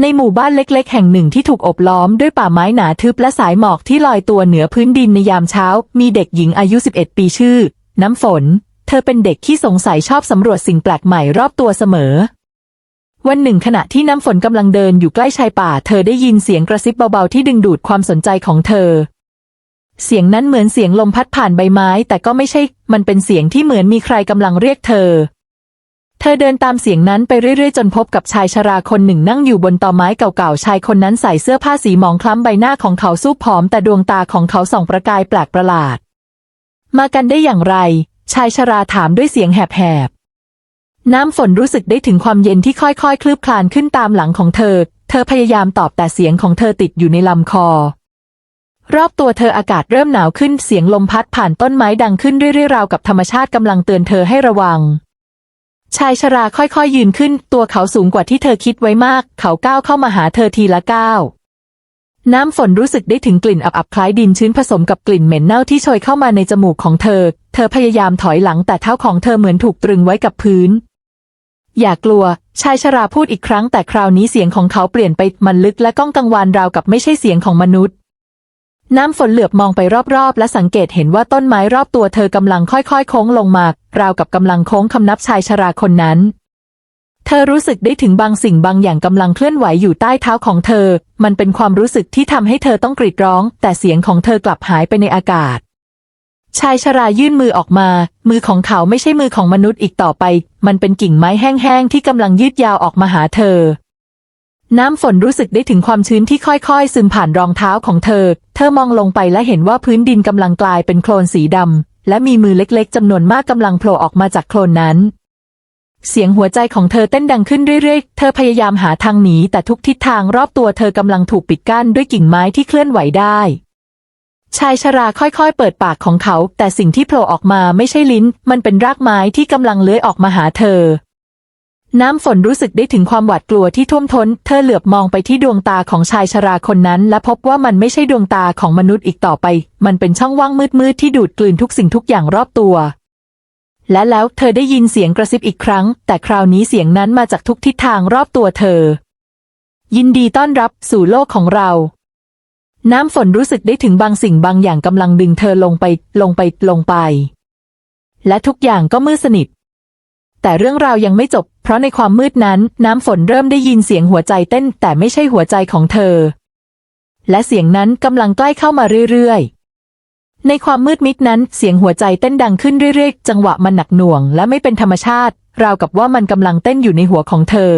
ในหมู่บ้านเล็กๆ แห่งหนึ่งที่ถูกอบล้อมด้วยป่าไม้หนาทึบและสายหมอกที่ลอยตัวเหนือพื้นดินในยามเช้า มีเด็กหญิงอายุ 11 ปีชื่อ น้ำฝน เธอเป็นเด็กที่สงสัยชอบสำรวจสิ่งแปลกใหม่รอบตัวเสมอ วันหนึ่งขณะที่น้ำฝนกำลังเดินอยู่ใกล้ชายป่า เธอได้ยินเสียงกระซิบเบาๆที่ดึงดูดความสนใจของเธอ เสียงนั้นเหมือนเสียงลมพัดผ่านใบไม้ แต่ก็ไม่ใช่ มันเป็นเสียงที่เหมือนมีใครกำลังเรียกเธอ เธอเดินตามเสียงนั้นไปเรื่อยๆ จนพบกับชายชราคนหนึ่งนั่งอยู่บนตอไม้เก่าๆ ชายคนนั้นใส่เสื้อผ้าสีหมองคล้ำใบหน้าของเขาสู้ผอม แต่ดวงตาของเขาส่องประกายแปลกประหลาด มากันได้อย่างไร ชายชราถามด้วยเสียงแหบๆ น้ำฝนรู้สึกได้ถึงความเย็นที่ค่อยๆ คลืบคลานขึ้นตามหลังของเธอ เธอพยายามตอบแต่เสียงของเธอติดอยู่ในลำคอ รอบตัวเธออากาศเริ่มหนาวขึ้นเสียงลมพัดผ่านต้นไม้ดังขึ้นเรื่อยๆราวกับธรรมชาติกำลังเตือนเธอให้ระวัง ชายชราค่อยๆยืนขึ้น ตัวเขาสูงกว่าที่เธอคิดไว้มาก เขาก้าวเข้ามาหาเธอทีละก้าวน้ำฝนรู้สึกได้ถึงกลิ่นอับๆคล้ายดินชื้นผสมกับกลิ่นเหม็นเน่าที่โชยเข้ามาในจมูกของเธอ เธอพยายามถอยหลังแต่เท้าของเธอเหมือนถูกตรึงไว้กับพื้น อย่ากลัว ชายชราพูดอีกครั้งแต่คราวนี้เสียงของเขาเปลี่ยนไปมันลึกและก้องกังวานราวกับไม่ใช่เสียงของมนุษย์ น้ำฝนเหลือบมองไปรอบๆ และสังเกตเห็นว่าต้นไม้รอบตัวเธอกำลังค่อยๆ โค้งลงมาราวกับกำลังโค้งคำนับชายชราคนนั้น เธอรู้สึกได้ถึงบางสิ่งบางอย่างกำลังเคลื่อนไหวอยู่ใต้เท้าของเธอ มันเป็นความรู้สึกที่ทำให้เธอต้องกรีดร้อง แต่เสียงของเธอกลับหายไปในอากาศ ชายชรายื่นมือออกมา มือของเขาไม่ใช่มือของมนุษย์อีกต่อไป มันเป็นกิ่งไม้แห้งๆที่กำลังยืดยาวออกมาหาเธอ น้ำฝนรู้สึกได้ถึงความชื้นที่ค่อยๆ ซึมผ่านรองเท้าของเธอ เธอมองลงไปและเห็นว่าพื้นดินกำลังกลายเป็นโคลนสีดำ และมีมือเล็กๆจำนวนมากกำลังโผล่ออกมาจากโคลนนั้น เสียงหัวใจของเธอเต้นดังขึ้นเรื่อยๆ เธอพยายามหาทางหนีแต่ทุกทิศทางรอบตัวเธอกำลังถูกปิดกั้นด้วยกิ่งไม้ที่เคลื่อนไหวได้ ชายชราค่อยๆ เปิดปากของเขา แต่สิ่งที่โผล่ออกมาไม่ใช่ลิ้น มันเป็นรากไม้ที่กำลังเลื้อยออกมาหาเธอ น้ำฝนรู้สึกได้ถึงความหวาดกลัวที่ท่วมท้น เธอเหลือบมองไปที่ดวงตาของชายชราคนนั้น และพบว่ามันไม่ใช่ดวงตาของมนุษย์อีกต่อไป มันเป็นช่องว่างมืดๆที่ดูดกลืนทุกสิ่งทุกอย่างรอบตัว และแล้วเธอได้ยินเสียงกระซิบอีกครั้ง แต่คราวนี้เสียงนั้นมาจากทุกทิศทางรอบตัวเธอ ยินดีต้อนรับสู่โลกของเรา น้ำฝนรู้สึกได้ถึงบางสิ่งบางอย่างกำลังดึงเธอลงไป ลงไป ลงไป และทุกอย่างก็มืดสนิท แต่เรื่องราวยังไม่จบ เพราะในความมืดนั้นน้ำฝนเริ่มได้ยินเสียงหัวใจเต้น แต่ไม่ใช่หัวใจของเธอ และเสียงนั้นกำลังใกล้เข้ามาเรื่อยๆ ในความมืดมิดนั้นเสียงหัวใจเต้นดังขึ้นเรื่อยๆ จังหวะมันหนักหน่วงและไม่เป็นธรรมชาติ ราวกับว่ามันกำลังเต้นอยู่ในหัวของเธอ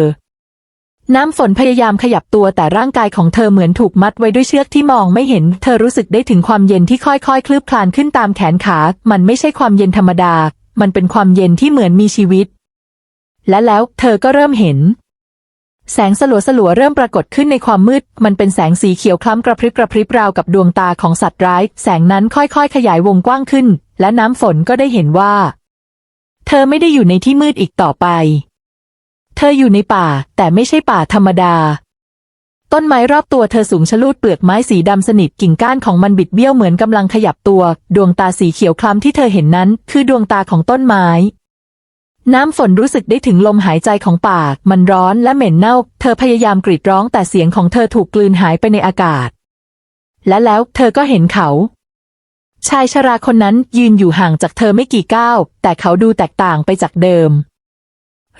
น้ำฝนพยายามขยับตัวแต่ร่างกายของเธอเหมือนถูกมัดไว้ด้วยเชือกที่มองไม่เห็น เธอรู้สึกได้ถึงความเย็นที่ค่อยๆ คลืบคลานขึ้นตามแขนขา มันไม่ใช่ความเย็นธรรมดา มันเป็นความเย็นที่เหมือนมีชีวิต และแล้วเธอก็เริ่มเห็น แสงสลัวสลัวๆเริ่มปรากฏขึ้นในความมืด มันเป็นแสงสีเขียวคล้ำกระพริบกระพริบราวกับดวงตาของสัตว์ร้าย แสงนั้นค่อยๆ ขยายวงกว้างขึ้น และน้ำฝนก็ได้เห็นว่า เธอไม่ได้อยู่ในที่มืดอีกต่อไป เธออยู่ในป่า แต่ไม่ใช่ป่าธรรมดาต้นไม้รอบตัวเธอสูงชะลูดเปลือกไม้สีดำสนิทกิ่งก้านของมันบิดเบี้ยวเหมือนกำลังขยับตัว ดวงตาสีเขียวคล้ำที่เธอเห็นนั้น คือดวงตาของต้นไม้ น้ำฝนรู้สึกได้ถึงลมหายใจของป่ามันร้อนและเหม็นเน่า เธอพยายามกรีดร้องแต่เสียงของเธอถูกกลืนหายไปในอากาศ และแล้วเธอก็เห็นเขา ชายชราคนนั้นยืนอยู่ห่างจากเธอไม่กี่ก้าว แต่เขาดูแตกต่างไปจากเดิม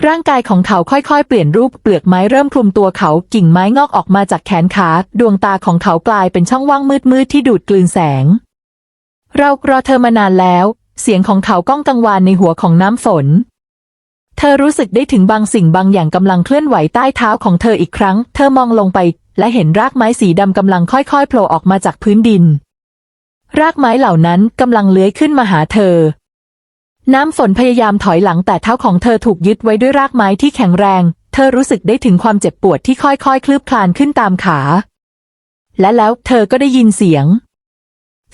ร่างกายของเขาค่อยๆ เปลี่ยนรูปเปลือกไม้เริ่มคลุมตัวเขากิ่งไม้งอกออกมาจากแขนขา ดวงตาของเขากลายเป็นช่องว่างมืดๆที่ดูดกลืนแสง เรารอเธอมานานแล้ว เสียงของเขาก้องกังวานในหัวของน้ำฝน เธอรู้สึกได้ถึงบางสิ่งบางอย่างกำลังเคลื่อนไหวใต้เท้าของเธออีกครั้ง เธอมองลงไป และเห็นรากไม้สีดำกำลังค่อยๆโผล่ออกมาจากพื้นดิน รากไม้เหล่านั้นกำลังเลื้อยขึ้นมาหาเธอ น้ำฝนพยายามถอยหลังแต่เท้าของเธอถูกยึดไว้ด้วยรากไม้ที่แข็งแรง เธอรู้สึกได้ถึงความเจ็บปวดที่ค่อยๆ คลืบคลานขึ้นตามขา และแล้วเธอก็ได้ยินเสียง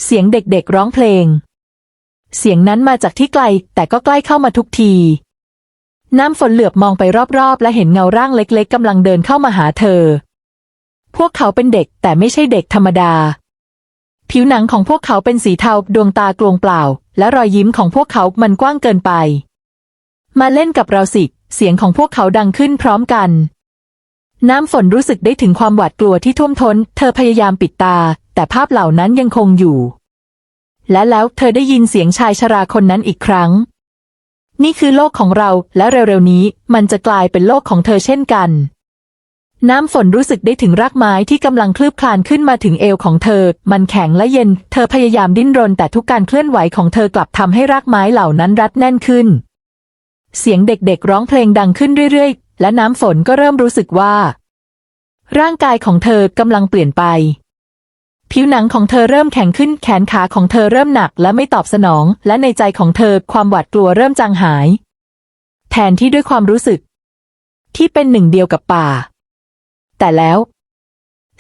เสียงเด็กๆร้องเพลง เสียงนั้นมาจากที่ไกลแต่ก็ใกล้เข้ามาทุกที น้ำฝนเหลือบมองไปรอบๆ และเห็นเงาร่างเล็กๆกำลังเดินเข้ามาหาเธอ พวกเขาเป็นเด็กแต่ไม่ใช่เด็กธรรมดา ผิวหนังของพวกเขาเป็นสีเทาดวงตากลวงเปล่า และรอยยิ้มของพวกเขามันกว้างเกินไป มาเล่นกับเราสิ เสียงของพวกเขาดังขึ้นพร้อมกัน น้ำฝนรู้สึกได้ถึงความหวาดกลัวที่ท่วมท้น เธอพยายามปิดตา แต่ภาพเหล่านั้นยังคงอยู่ และแล้วเธอได้ยินเสียงชายชราคนนั้นอีกครั้ง นี่คือโลกของเราและเร็วๆนี้มันจะกลายเป็นโลกของเธอเช่นกัน น้ำฝนรู้สึกได้ถึงรากไม้ที่กำลังคลืบคลานขึ้นมาถึงเอวของเธอ มันแข็งและเย็น เธอพยายามดิ้นรนแต่ทุกการเคลื่อนไหวของเธอกลับทำให้รากไม้เหล่านั้นรัดแน่นขึ้น เสียงเด็กๆร้องเพลงดังขึ้นเรื่อยๆ และน้ำฝนก็เริ่มรู้สึกว่า ร่างกายของเธอกำลังเปลี่ยนไป ผิวหนังของเธอเริ่มแข็งขึ้นแขนขาของเธอเริ่มหนักและไม่ตอบสนอง และในใจของเธอความหวาดกลัวเริ่มจางหาย แทนที่ด้วยความรู้สึก ที่เป็นหนึ่งเดียวกับป่า แต่แล้ว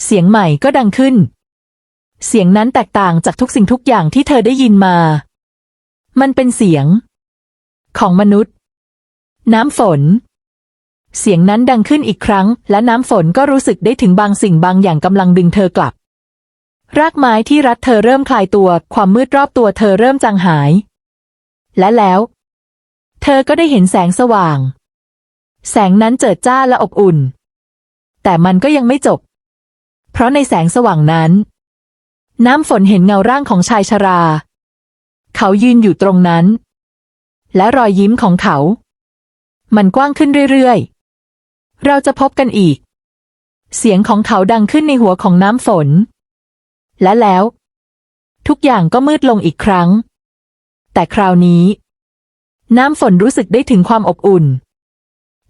เสียงใหม่ก็ดังขึ้น เสียงนั้นแตกต่างจากทุกสิ่งทุกอย่างที่เธอได้ยินมา มันเป็นเสียง ของมนุษย์ น้ำฝนเสียงนั้นดังขึ้นอีกครั้ง และน้ำฝนก็รู้สึกได้ถึงบางสิ่งบางอย่างกำลังดึงเธอกลับ รากไม้ที่รัดเธอเริ่มคลายตัว ความมืดรอบตัวเธอเริ่มจางหาย และแล้ว เธอก็ได้เห็นแสงสว่าง แสงนั้นเจิดจ้าและอบอุ่น แต่มันก็ยังไม่จบ เพราะในแสงสว่างนั้น น้ำฝนเห็นเงาร่างของชายชรา เขายืนอยู่ตรงนั้น และรอยยิ้มของเขา มันกว้างขึ้นเรื่อยๆ เราจะพบกันอีก เสียงของเขาดังขึ้นในหัวของน้ำฝน และแล้ว ทุกอย่างก็มืดลงอีกครั้ง แต่คราวนี้ น้ำฝนรู้สึกได้ถึงความอบอุ่น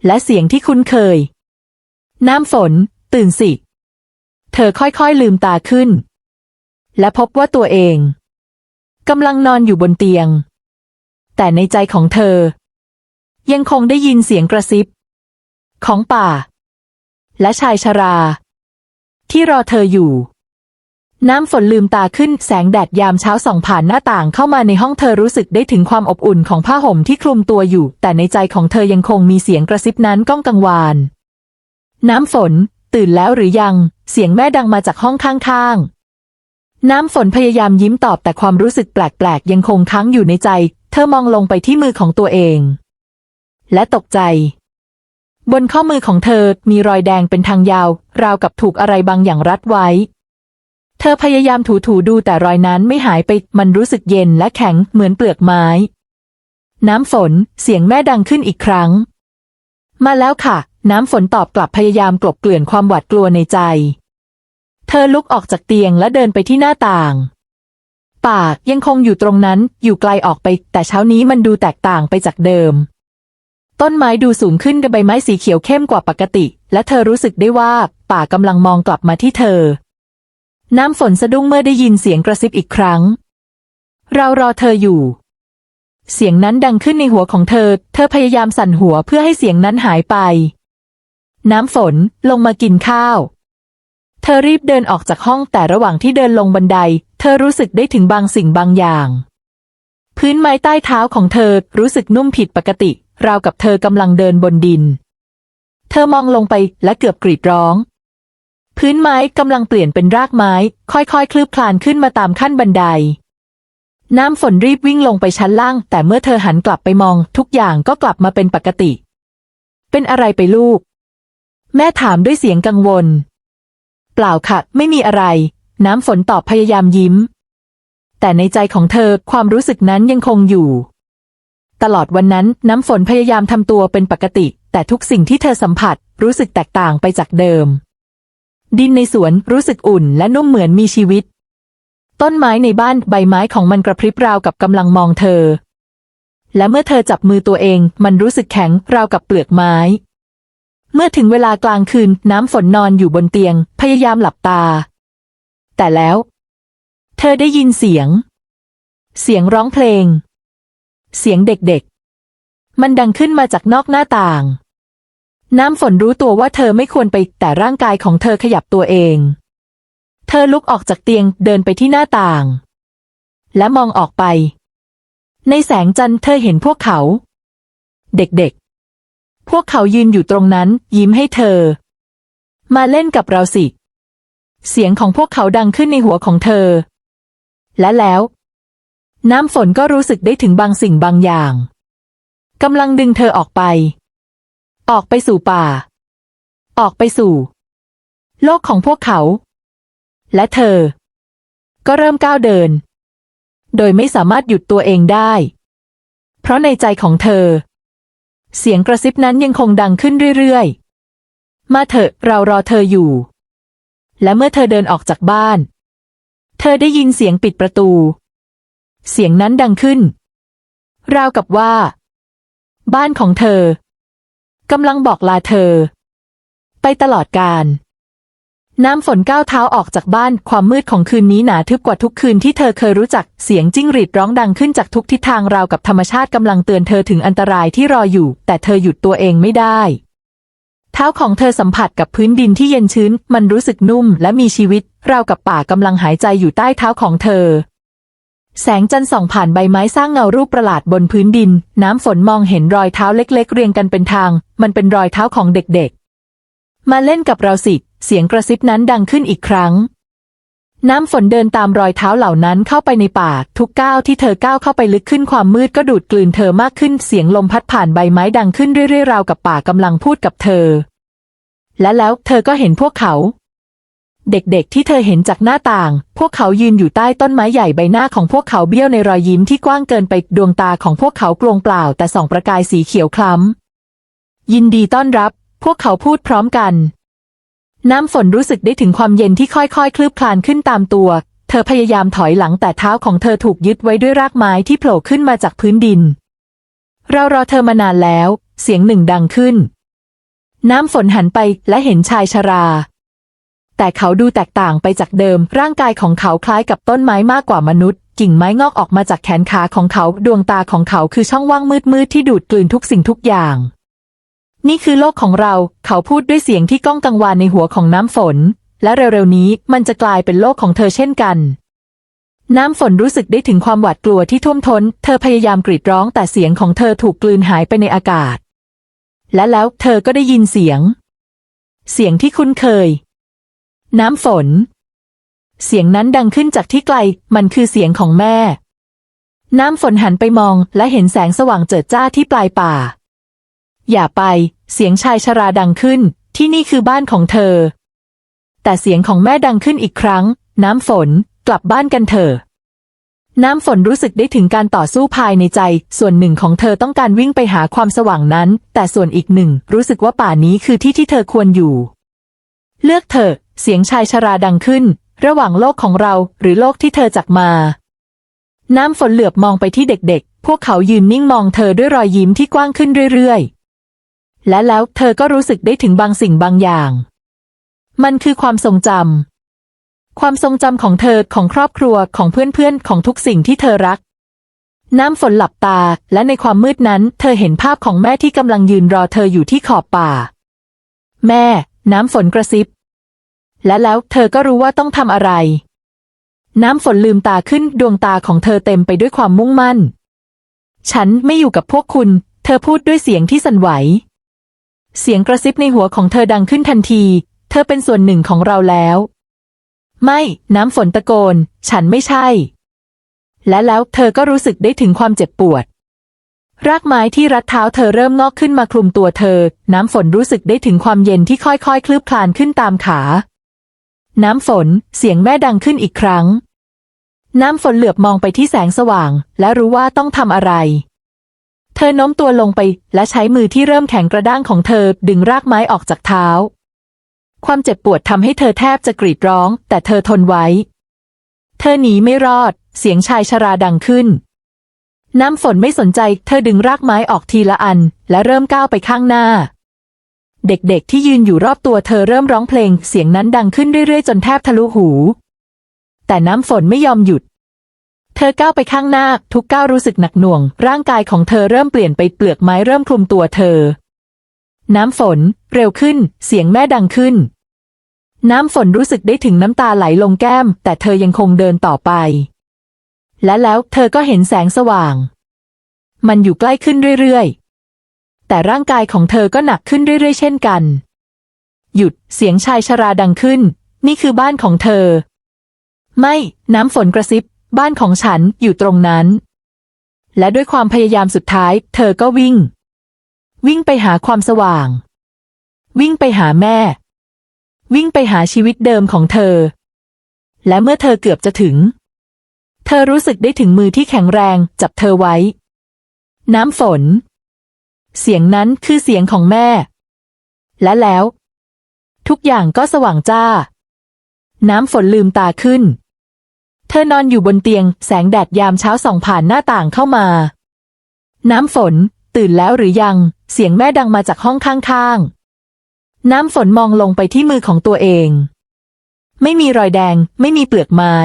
และเสียงที่คุ้นเคย น้ำฝน ตื่นสิ เธอค่อยๆลืมตาขึ้น และพบว่าตัวเองกำลังนอนอยู่บนเตียง แต่ในใจของเธอ ยังคงได้ยินเสียงกระซิบ ของป่า และชายชรา ที่รอเธออยู่ น้ำฝนลืมตาขึ้นแสงแดดยามเช้าส่องผ่านหน้าต่างเข้ามาในห้องเธอรู้สึกได้ถึงความอบอุ่นของผ้าห่มที่คลุมตัวอยู่ แต่ในใจของเธอยังคงมีเสียงกระซิบนั้นก้องกังวาน น้ำฝน ตื่นแล้วหรือยัง เสียงแม่ดังมาจากห้องข้างๆ น้ำฝนพยายามยิ้มตอบแต่ความรู้สึกแปลกๆ ยังคงค้างอยู่ในใจ เธอมองลงไปที่มือของตัวเอง และตกใจ บนข้อมือของเธอมีรอยแดงเป็นทางยาว ราวกับถูกอะไรบางอย่างรัดไว้ เธอพยายามถูๆดูแต่รอยนั้นไม่หายไป มันรู้สึกเย็นและแข็งเหมือนเปลือกไม้ น้ำฝน เสียงแม่ดังขึ้นอีกครั้ง มาแล้วค่ะ น้ำฝนตอบกลับพยายามกลบเกลื่อนความหวาดกลัวในใจ เธอลุกออกจากเตียงและเดินไปที่หน้าต่าง ป่ายังคงอยู่ตรงนั้น อยู่ไกลออกไป แต่เช้านี้มันดูแตกต่างไปจากเดิม ต้นไม้ดูสูงขึ้นกับใบไม้สีเขียวเข้มกว่าปกติ และเธอรู้สึกได้ว่า ป่ากำลังมองกลับมาที่เธอ น้ำฝนสะดุ้งเมื่อได้ยินเสียงกระซิบอีกครั้ง เรารอเธออยู่ เสียงนั้นดังขึ้นในหัวของเธอ เธอพยายามสั่นหัวเพื่อให้เสียงนั้นหายไป น้ำฝนลงมากินข้าว เธอรีบเดินออกจากห้องแต่ระหว่างที่เดินลงบันได เธอรู้สึกได้ถึงบางสิ่งบางอย่าง พื้นไม้ใต้เท้าของเธอรู้สึกนุ่มผิดปกติ ราวกับเธอกำลังเดินบนดิน เธอมองลงไปและเกือบกรีดร้อง พื้นไม้กำลังเปลี่ยนเป็นรากไม้ ค่อยๆ คลืบคลานขึ้นมาตามขั้นบันได น้ำฝนรีบวิ่งลงไปชั้นล่าง แต่เมื่อเธอหันกลับไปมอง ทุกอย่างก็กลับมาเป็นปกติ เป็นอะไรไปลูก แม่ถามด้วยเสียงกังวล เปล่าค่ะ ไม่มีอะไร น้ำฝนตอบพยายามยิ้ม แต่ในใจของเธอความรู้สึกนั้นยังคงอยู่ ตลอดวันนั้นน้ำฝนพยายามทำตัวเป็นปกติ แต่ทุกสิ่งที่เธอสัมผัสรู้สึกแตกต่างไปจากเดิม ดินในสวนรู้สึกอุ่นและนุ่มเหมือนมีชีวิต ต้นไม้ในบ้านใบไม้ของมันกระพริบราวกับกำลังมองเธอ และเมื่อเธอจับมือตัวเอง มันรู้สึกแข็งราวกับเปลือกไม้ เมื่อถึงเวลากลางคืนน้ำฝนนอนอยู่บนเตียง พยายามหลับตา แต่แล้ว เธอได้ยินเสียง เสียงร้องเพลง เสียงเด็กๆ มันดังขึ้นมาจากนอกหน้าต่าง น้ำฝนรู้ตัวว่าเธอไม่ควรไปแต่ร่างกายของเธอขยับตัวเอง เธอลุกออกจากเตียงเดินไปที่หน้าต่าง และมองออกไป ในแสงจันทร์เธอเห็นพวกเขา เด็กๆ พวกเขายืนอยู่ตรงนั้น ยิ้มให้เธอ มาเล่นกับเราสิ เสียงของพวกเขาดังขึ้นในหัวของเธอ และแล้ว น้ำฝนก็รู้สึกได้ถึงบางสิ่งบางอย่างกำลังดึงเธอออกไป ออกไปสู่ป่า ออกไปสู่ โลกของพวกเขา และเธอ ก็เริ่มก้าวเดิน โดยไม่สามารถหยุดตัวเองได้ เพราะในใจของเธอ เสียงกระซิบนั้นยังคงดังขึ้นเรื่อยๆ มาเถอะเรารอเธออยู่ และเมื่อเธอเดินออกจากบ้าน เธอได้ยินเสียงปิดประตู เสียงนั้นดังขึ้น ราวกับว่า บ้านของเธอ กำลังบอกลาเธอ ไปตลอดกาลน้ำฝนก้าวเท้าออกจากบ้านความมืดของคืนนี้หนาทึบกว่าทุกคืนที่เธอเคยรู้จักเสียงจิ้งหรีดร้องดังขึ้นจากทุกทิศทางราวกับธรรมชาติกำลังเตือนเธอถึงอันตรายที่รออยู่ แต่เธอหยุดตัวเองไม่ได้ เท้าของเธอสัมผัสกับพื้นดินที่เย็นชื้น มันรู้สึกนุ่มและมีชีวิต ราวกับป่ากำลังหายใจอยู่ใต้เท้าของเธอ แสงจันทร์ส่องผ่านใบไม้สร้างเงารูปประหลาดบนพื้นดิน น้ำฝนมองเห็นรอยเท้าเล็ก ๆ เรียงกันเป็นทาง มันเป็นรอยเท้าของเด็กๆ มาเล่นกับเราสิ เสียงกระซิบนั้นดังขึ้นอีกครั้ง น้ำฝนเดินตามรอยเท้าเหล่านั้นเข้าไปในป่า ทุกก้าวที่เธอก้าวเข้าไปลึกขึ้นความมืดก็ดูดกลืนเธอมากขึ้น เสียงลมพัดผ่านใบไม้ดังขึ้นเรื่อยๆราวกับป่ากำลังพูดกับเธอ และแล้วเธอก็เห็นพวกเขา เด็กๆ ที่เธอเห็นจากหน้าต่าง พวกเขายืนอยู่ใต้ต้นไม้ใหญ่ใบหน้าของพวกเขาเบี้ยวในรอยยิ้มที่กว้างเกินไปดวงตาของพวกเขาโปร่งเปล่า แต่ส่องประกายสีเขียวคล้ำ ยินดีต้อนรับ พวกเขาพูดพร้อมกัน น้ำฝนรู้สึกได้ถึงความเย็นที่ค่อยๆ คลืบคลานขึ้นตามตัว เธอพยายามถอยหลังแต่เท้าของเธอถูกยึดไว้ด้วยรากไม้ที่โผล่ขึ้นมาจากพื้นดิน เรารอเธอมานานแล้ว เสียงหนึ่งดังขึ้น น้ำฝนหันไปและเห็นชายชรา แต่เขาดูแตกต่างไปจากเดิม ร่างกายของเขาคล้ายกับต้นไม้มากกว่ามนุษย์ กิ่งไม้งอกออกมาจากแขนขาของเขา ดวงตาของเขาคือช่องว่างมืดๆที่ดูดกลืนทุกสิ่งทุกอย่าง นี่คือโลกของเรา เขาพูดด้วยเสียงที่ก้องกังวานในหัวของน้ำฝน และเร็วๆนี้มันจะกลายเป็นโลกของเธอเช่นกัน น้ำฝนรู้สึกได้ถึงความหวาดกลัวที่ท่วมท้น เธอพยายามกรีดร้องแต่เสียงของเธอถูกกลืนหายไปในอากาศ และแล้วเธอก็ได้ยินเสียง เสียงที่คุ้นเคย น้ำฝน เสียงนั้นดังขึ้นจากที่ไกล มันคือเสียงของแม่ น้ำฝนหันไปมองและเห็นแสงสว่างเจิดจ้าที่ปลายป่า อย่าไป เสียงชายชราดังขึ้น ที่นี่คือบ้านของเธอ แต่เสียงของแม่ดังขึ้นอีกครั้ง น้ำฝน กลับบ้านกันเถอะน้ำฝนรู้สึกได้ถึงการต่อสู้ภายในใจ ส่วนหนึ่งของเธอต้องการวิ่งไปหาความสว่างนั้น แต่ส่วนอีกหนึ่ง รู้สึกว่าป่านี้คือที่ที่เธอควรอยู่ เลือกเถอะ เสียงชายชราดังขึ้น ระหว่างโลกของเราหรือโลกที่เธอจากมา น้ำฝนเหลือบมองไปที่เด็กๆ พวกเขายืนนิ่งมองเธอด้วยรอยยิ้มที่กว้างขึ้นเรื่อยๆ และแล้วเธอก็รู้สึกได้ถึงบางสิ่งบางอย่าง มันคือความทรงจำ ความทรงจำของเธอของครอบครัวของเพื่อนๆ ของทุกสิ่งที่เธอรักน้ำฝนหลับตา และในความมืดนั้น เธอเห็นภาพของแม่ที่กำลังยืนรอเธออยู่ที่ขอบป่า แม่ น้ำฝนกระซิบ และแล้วเธอก็รู้ว่าต้องทำอะไร น้ำฝนลืมตาขึ้นดวงตาของเธอเต็มไปด้วยความมุ่งมั่น ฉันไม่อยู่กับพวกคุณ เธอพูดด้วยเสียงที่สั่นไหว เสียงกระซิบในหัวของเธอดังขึ้นทันที เธอเป็นส่วนหนึ่งของเราแล้ว ไม่ น้ำฝนตะโกน ฉันไม่ใช่ และแล้วเธอก็รู้สึกได้ถึงความเจ็บปวดรากไม้ที่รัดเท้าเธอเริ่มงอกขึ้นมาคลุมตัวเธอ น้ำฝนรู้สึกได้ถึงความเย็นที่ค่อยๆ คลืบคลานขึ้นตามขา น้ำฝน เสียงแม่ดังขึ้นอีกครั้ง น้ำฝนเหลือบมองไปที่แสงสว่าง และรู้ว่าต้องทำอะไร เธอโน้มตัวลงไปและใช้มือที่เริ่มแข็งกระด้างของเธอ ดึงรากไม้ออกจากเท้า ความเจ็บปวดทำให้เธอแทบจะกรีดร้อง แต่เธอทนไว้ เธอหนีไม่รอด เสียงชายชราดังขึ้น น้ำฝนไม่สนใจ เธอดึงรากไม้ออกทีละอัน และเริ่มก้าวไปข้างหน้า เด็กๆที่ยืนอยู่รอบตัวเธอเริ่มร้องเพลง เสียงนั้นดังขึ้นเรื่อยๆ จนแทบทะลุหู แต่น้ำฝนไม่ยอมหยุด เธอก้าวไปข้างหน้า ทุกก้าวรู้สึกหนักหน่วง ร่างกายของเธอเริ่มเปลี่ยนไปเปลือกไม้เริ่มคลุมตัวเธอ น้ำฝน เร็วขึ้น เสียงแม่ดังขึ้น น้ำฝนรู้สึกได้ถึงน้ำตาไหลลงแก้ม แต่เธอยังคงเดินต่อไป และแล้วเธอก็เห็นแสงสว่าง มันอยู่ใกล้ขึ้นเรื่อยๆ แต่ร่างกายของเธอก็หนักขึ้นเรื่อยๆ เช่นกัน หยุดเสียงชายชราดังขึ้น นี่คือบ้านของเธอ ไม่น้ำฝนกระซิบ บ้านของฉันอยู่ตรงนั้น และด้วยความพยายามสุดท้าย เธอก็วิ่ง วิ่งไปหาความสว่าง วิ่งไปหาแม่ วิ่งไปหาชีวิตเดิมของเธอ และเมื่อเธอเกือบจะถึง เธอรู้สึกได้ถึงมือที่แข็งแรงจับเธอไว้ น้ำฝน เสียงนั้นคือเสียงของแม่ และแล้ว ทุกอย่างก็สว่างจ้า น้ำฝนลืมตาขึ้น เธอนอนอยู่บนเตียง แสงแดดยามเช้าส่องผ่านหน้าต่างเข้ามา น้ำฝน ตื่นแล้วหรือยัง เสียงแม่ดังมาจากห้องข้างๆ น้ำฝนมองลงไปที่มือของตัวเอง ไม่มีรอยแดง ไม่มีเปลือกไม้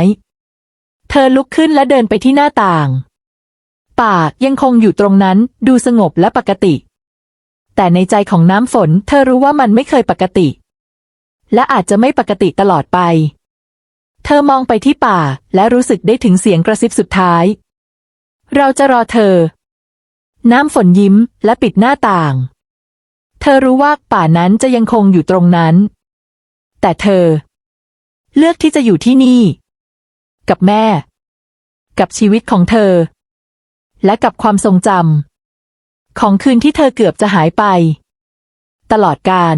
เธอลุกขึ้นและเดินไปที่หน้าต่าง ป่ายังคงอยู่ตรงนั้น ดูสงบและปกติ แต่ในใจของน้ำฝน เธอรู้ว่ามันไม่เคยปกติ และอาจจะไม่ปกติตลอดไป เธอมองไปที่ป่าและรู้สึกได้ถึงเสียงกระซิบสุดท้าย เราจะรอเธอ น้ำฝนยิ้มและปิดหน้าต่าง เธอรู้ว่าป่านั้นจะยังคงอยู่ตรงนั้น แต่เธอ เลือกที่จะอยู่ที่นี่ กับแม่ กับชีวิตของเธอ และกับความทรงจำของคืนที่เธอเกือบจะหายไป ตลอดกาล